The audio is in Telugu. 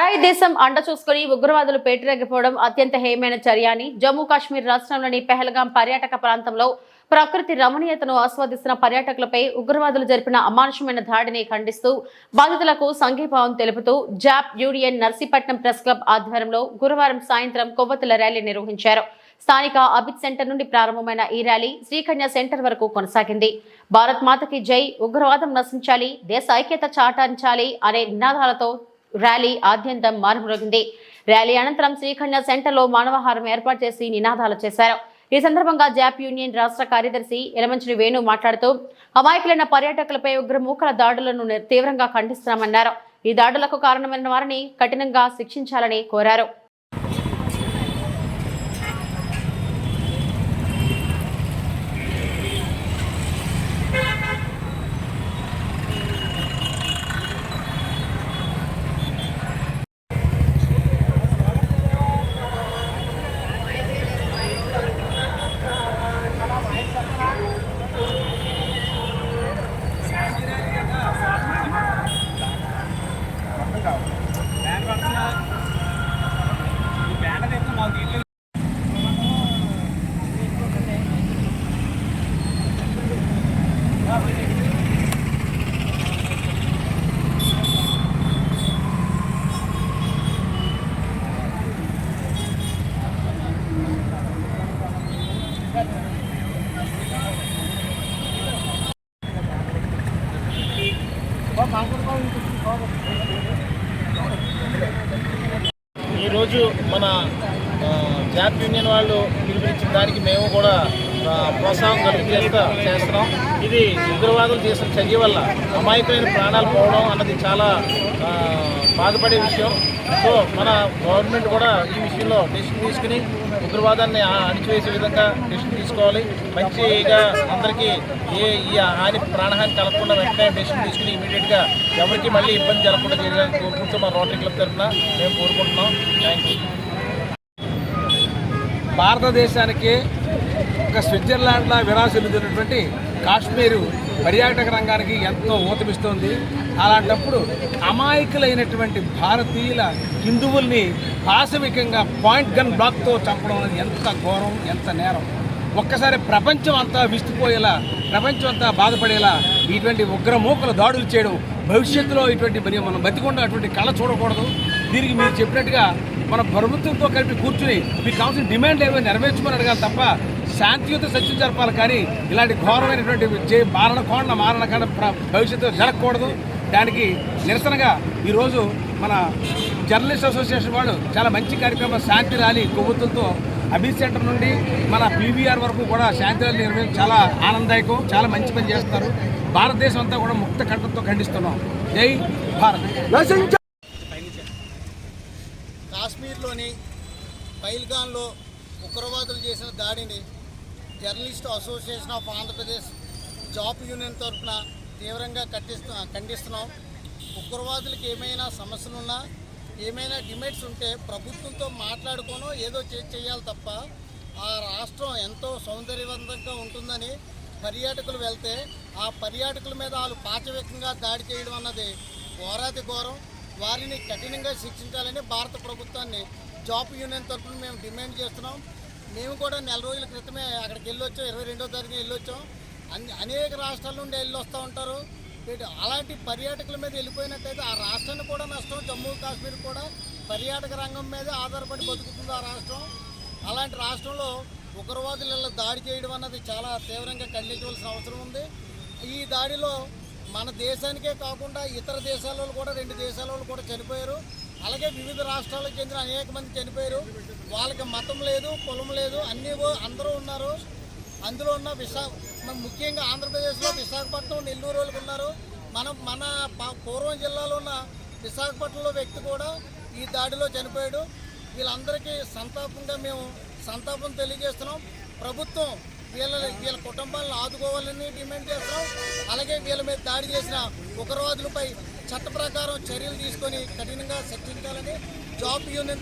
పరాయి దేశం అండ చూసుకుని ఉగ్రవాదులు పేటరేగిపోవడం అత్యంత హేయమైన చర్య అని జమ్మూ కాశ్మీర్ రాష్ట్రంలోని పెహల్గాం పర్యాటక ప్రాంతంలో ప్రకృతి రమణీయతను ఆస్వాదిస్తున్న పర్యాటకులపై ఉగ్రవాదులు జరిపిన అమానుషమైన దాడిని ఖండిస్తూ బాధితులకు సంఘీభావం తెలుపుతూ JAP union Narsipatnam press club ఆధ్వర్యంలో గురువారం సాయంత్రం కొవ్వొత్తుల ర్యాలీ నిర్వహించారు. స్థానిక అబిత్ సెంటర్ నుండి ప్రారంభమైన ఈ ర్యాలీ శ్రీకన్య సెంటర్ వరకు కొనసాగింది. భారత్ మాతకి జై ఉగ్రవాదం నశించాలి దేశ ఐక్యత చాటించాలి అనే నినాదాలతో ర్యాలీ ఆద్యంతం మారుమ్రోగింది ర్యాలీ అనంతరం శ్రీఖండ సెంటర్లో మానవహారం ఏర్పాటు చేసి నినాదాలు చేశారు. ఈ సందర్భంగా జాప్ యూనియన్ రాష్ట్ర కార్యదర్శి ఎలమంచిని వేణు మాట్లాడుతూ అమాయకులైన పర్యాటకులపై ఉగ్రమూకల దాడులను తీవ్రంగా ఖండిస్తున్నామన్నారు. ఈ దాడులకు కారణమైన వారిని కఠినంగా శిక్షించాలని కోరారు. ఈరోజు మన జాప్ యూనియన్ వాళ్ళు పిలిపించిన దానికి మేము కూడా ప్రోత్సాహం కలిగేలా చేస్తున్నాం. ఇది ఉగ్రవాదులు చేసిన చర్య వల్ల అమాయకులైన ప్రాణాలు పోవడం అన్నది చాలా బాధపడే విషయం. సో మన గవర్నమెంట్ కూడా ఈ విషయంలో డెసిషన్ తీసుకుని ఉగ్రవాదాన్ని ఆ- అణిచివేసే విధంగా డెసిషన్ తీసుకోవాలి. మంచిగా అందరికీ ఏ ఈ హాని ప్రాణహాని కలగకుండా వెంటనే డెసిషన్ తీసుకుని ఇమీడియట్గా ఎవరికి మళ్ళీ ఇబ్బంది జరగకుండా చేయడానికి కోరుకుంటూ మా రోటరీ క్లబ్ తరఫున మేము కోరుకుంటున్నాం. థ్యాంక్ యూ భారతదేశానికి ఒక స్విట్జర్లాండ్లా విరాసిల్లుతున్నటువంటి కాశ్మీరు పర్యాటక రంగానికి ఎంతో ఊతమిస్తోంది. అలాంటప్పుడు అమాయకులైనటువంటి భారతీయుల హిందువుల్ని పాశవికంగా పాయింట్ గన్ బ్లాక్తో చంపడం అనేది ఎంత ఘోరం ఎంత నేరం. ఒక్కసారి ప్రపంచం అంతా విస్తుపోయేలా ప్రపంచం అంతా బాధపడేలా ఇటువంటి ఉగ్రమూకల దాడులు చేయడం భవిష్యత్తులో ఇటువంటి మరి మనం బతికుండా అటువంటి కళ చూడకూడదు. దీనికి మీరు చెప్పినట్టుగా మన ప్రభుత్వంతో కలిపి కూర్చుని మీకు కావాల్సిన డిమాండ్ ఏమైనా నెరవేర్చుకొని అడగాలి తప్ప శాంతియుత సత్యం జరపాలి కానీ ఇలాంటి ఘోరమైనటువంటి జే- మారణకాండ మారణకాండ ప్ర- భవిష్యత్తులో జరగకూడదు. దానికి నిరసనగా ఈరోజు మన జర్నలిస్ట్ అసోసియేషన్ వాళ్ళు చాలా మంచి కార్యక్రమం శాంతి ర్యాలీ కొవ్వొత్తులతో అభి సెంటర్ నుండి మన పీవీఆర్ వరకు కూడా శాంతి ర్యాలీ నిర్వహించి చాలా ఆనందదాయకం చాలా మంచి పని చేస్తారు భారతదేశం అంతా కూడా ముక్త కంఠంతో ఖండిస్తున్నాం. జై భారత్. కాశ్మీర్లోని పైల్గాన్లో ఉగ్రవాదులు చేసిన దాడిని journalist association of Andhra Pradesh JAP union తరఫున తీవ్రంగా కట్టిస్తు ఖండిస్తున్నాం. ఉగ్రవాదులకు ఏమైనా సమస్యలున్నా ఏమైనా డిమాండ్స్ ఉంటే ప్రభుత్వంతో మాట్లాడుకోనో ఏదో చే చేయాలి తప్ప ఆ రాష్ట్రం ఎంతో సౌందర్యవంతంగా ఉంటుందని పర్యాటకులు వెళ్తే ఆ పర్యాటకుల మీద వాళ్ళు పాచవేకంగా దాడి చేయడం అన్నది ఘోరాతి ఘోరం. వారిని కఠినంగా శిక్షించాలని భారత ప్రభుత్వాన్ని జాబ్ యూనియన్ తరఫున మేము డిమాండ్ చేస్తున్నాం. మేము కూడా నెల రోజుల క్రితమే అక్కడికి వెళ్ళొచ్చాం ఇరవై రెండో తారీఖున వెళ్ళొచ్చాం. అన్ని అనేక రాష్ట్రాల నుండి వెళ్ళి వస్తూ ఉంటారు. వీటి అలాంటి పర్యాటకుల మీద వెళ్ళిపోయినట్టయితే ఆ రాష్ట్రాన్ని కూడా నష్టం జమ్మూ కాశ్మీర్ కూడా పర్యాటక రంగం మీదే ఆధారపడి బతుకుతుంది ఆ రాష్ట్రం. అలాంటి రాష్ట్రంలో ఉగ్రవాదుల దాడి చేయడం అన్నది చాలా తీవ్రంగా ఖండించవలసిన అవసరం ఉంది. ఈ దాడిలో మన దేశానికే కాకుండా ఇతర దేశాల వాళ్ళు కూడా రెండు దేశాల వాళ్ళు కూడా చనిపోయారు. అలాగే వివిధ రాష్ట్రాలకు చెందిన అనేక మంది చనిపోయారు. వాళ్ళకి మతం లేదు కులం లేదు అన్నీ అందరూ ఉన్నారు. అందులో ఉన్న విశాఖ ముఖ్యంగా ఆంధ్రప్రదేశ్లో విశాఖపట్నం నెల్లూరు వాళ్ళకి ఉన్నారు. మనం మన ప- పూర్వం జిల్లాలో ఉన్న విశాఖపట్నంలో వ్యక్తి కూడా ఈ దాడిలో చనిపోయాడు. వీళ్ళందరికీ సంతాపంగా మేము సంతాపం తెలియజేస్తున్నాం. ప్రభుత్వం వీళ్ళ వీళ్ళ కుటుంబాలను ఆదుకోవాలని డిమాండ్ చేస్తున్నాం. అలాగే వీళ్ళ మీద దాడి చేసిన ఉగ్రవాదులపై చట్ట ప్రకారం చర్యలు తీసుకొని కఠినంగా శిక్షించాలని జాబ్ యూనియన్